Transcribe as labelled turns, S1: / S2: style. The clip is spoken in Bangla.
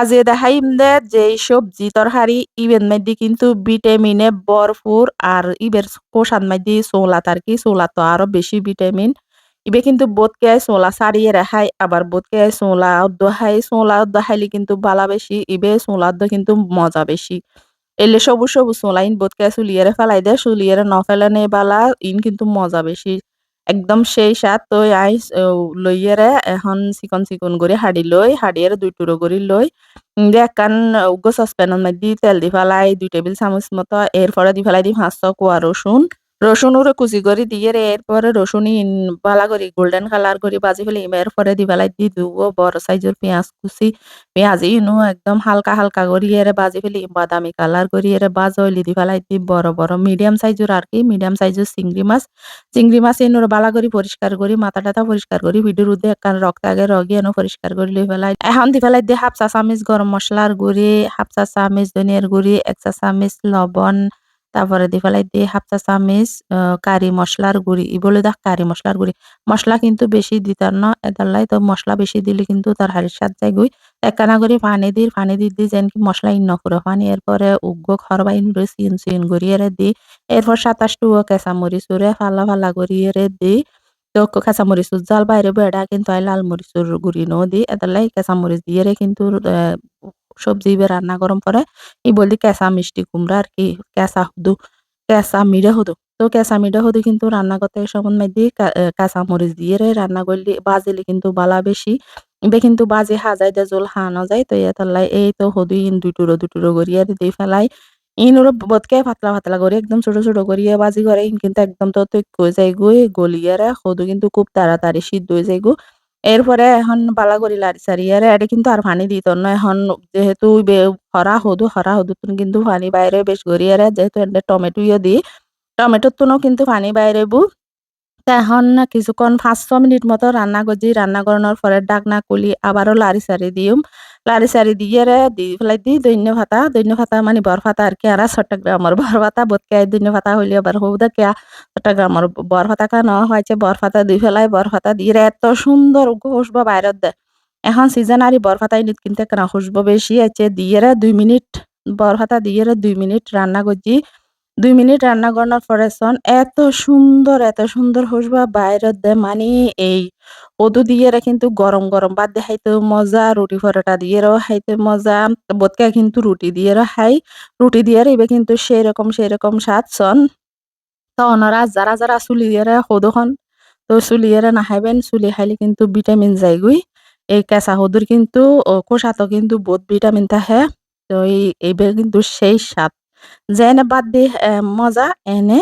S1: আজকে দেখাইম দে যে সবজি তরকারি ইবের মধ্যে কিন্তু ভিটামিনে ভরপুর আর ইবের কোষার মধ্যে সোলা তার কি সোলা তো আরও বেশি ভিটামিন। ইবে কিন্তু বোধকে সোলা সারিয়ে রাখাই আবার বোধকে সোলা খাই সোলা অদ্দ খাইলে কিন্তু বালা বেশি, ইবে সোলা দো কিন্তু মজা বেশি। এলে সবুজ সবুজ সোলা ইন বোধকে সুলিয়ারে ফেলাই দে সুলিয়ারে ন ফেলানে বালা ইন কিন্তু মজা বেশি। একদম সেই সাত তো আই লইয়েরে এখন চিকন চিকন করে হাড়ি লই হাড়ির দুই টুরো করে লই একখান উগ্র সসপ্যানের মধ্যে তেল দি ফেলাই দুই টেবিল চামচ মতো এরপরে দি ফেলাই দিম হাঁস কুয়া রসুন রসুন উড়ে কুচি করে দিয়ে রে এরপরে রসুন বালা করি গোল্ডেন কালার করে বাজি ফেলে এরপরে দি ফেলাই দি দুবো বড় সাইজের পেঁয়াজ কুচি, পেঁয়াজ ইনু একদম হালকা হালকা করি এর বাজি ফেলি বাদামি কালার করি এর হইলি দি ফেলাই দি বড় বড় মিডিয়াম সাইজের আর কি মিডিয়াম সাইজের চিংড়ি মাছ। চিংড়ি মাছ এনুর বালা করি পরিষ্কার করি মাথা টাথা পরিষ্কার করি ভিডিওর উদ্দে একখান রক্ত আগে রগি এনো পরিষ্কার করি লই ফেলাই এখন দি ফেলাই দি হাফ চা চামিচ গরম মশলার গুড়ি হাফ চা চামিচ ধনিয়ার গুড়ি এক চা চামিচ লবণ তারপরে দি ফেলাই দি হাফ চা চামিচ কারি মশলার গুড়ি বলে দেখ কারি মশলার গুড়ি। মশলা কিন্তু বেশি দিতার না এদাল্লাই তো মশলা বেশি দিলে কিন্তু তার হাড়ির স্বাদ যাই গুই। একখানা করে পানি দিই, পানি দি দি যেন কি মশলা ইন নকরে পানি, এরপরে উগ্র খরবা ইন সিন সিন গড়িয়ে দি এরপর সাতাশ টুও কেঁচা মরিচ উড়ে ফালা ফালা গড়িয়ে দি তো কাঁচা মরিচুর জাল বাইরে বেড়া কিন্তু লাল মরিচুর গুড়ি নো দি কাঁচা মরিচ দিয়ে কিন্তু সবজি বে রান্না গরম পরে ই বলদি কেঁচা মিষ্টি কুমড়া আর কি, কেঁচা হুদু কেঁচা মিড়ে হুদু তো কেঁচা মিড়ে হুদু কিন্তু রান্না করতে সময় মধ্যে কাঁচা মরিচ দিয়ে রে রান্না করলে বাজিলে কিন্তু বালা বেশি। এবে কিন্তু বাজি হাজাই দে জল হানো যায়, তো এতাল্লাই এই তো হদু ইন দুটুরো দুটুরো করিয়া দিয়ে ফেলাই। ইন ওর বোধকে পাতলা পাতলা করে, একদম ছোট ছোট করিয়া বাজি করে ইন কিন্তু একদম তো তৈক যায় গুই গলিয়ারে হদু কিন্তু খুব তাড়াতাড়ি সিদ্ধ হয়ে যায় গো। এরপরে এখন বালা করি সারি সারিয়ারে এটা কিন্তু আর পানি দিত না। এখন যেহেতু হরা হদু হরা হদু কিন্তু পানি বাইরে বেশ গড়িয়ারে যেহেতু এটা টমেটো ইয়ে দিই টমেটোর তুনও কিন্তু পানি বাইরে বু এখন কিছুক্ষণ পাঁচ ছ মিনিট মতো রান্না করছি রান্না করানোর পরে ডাকনা কুলি আবারও লাড়ি সারি দিম। লাড়ি সারি দিয়ে রে দি ফেলাই দি দৈন্য ভাতা দৈন্য ভাতা মানে বর ভাতা আর কি আর চট্টগ্রামের বর ভাতা বোধকে দৈন্য ভাতা হইলে আবার হৌদা কেয়া চট্টগ্রামের বর ভাতা কেন হয়েছে বর ভাতা দুই ফেলাই বর ভাতা দিয়ে এত সুন্দর খুশবো বাইরত দে। এখন সিজন আর বর ভাতা ইনিত কিনতে কেন খুশবো বেশি আছে দিয়ে রে দুই মিনিট বর ভাতা দিয়ে দুই মিনিট রান্না করছি দুই মিনিট রান্না করানোর পরে সন এত সুন্দর এত সুন্দর হসবা বাইরের দে মানে। এই ওদু দিয়ে কিন্তু গরম গরম বাদ দিয়ে খাইতে মজা, রুটি পরোটা দিয়ে খাইতে মজা বোধকা কিন্তু রুটি দিয়ে খাই। রুটি দিয়ে এবে কিন্তু সেই রকম সেই রকম স্বাদ সন তো ওনারা যারা যারা চুলি দিয়ে সদুখন তো চুলি দিয়ে নাখাইবেন চুলি খাইলে কিন্তু ভিটামিন যায়গুই এই কেঁচা সদুর কিন্তু কোষাতো কিন্তু বহুত ভিটামিন থাকে। তো এই এইবে কিন্তু সেই স্বাদ। যেনে বাদ দি মজা এনে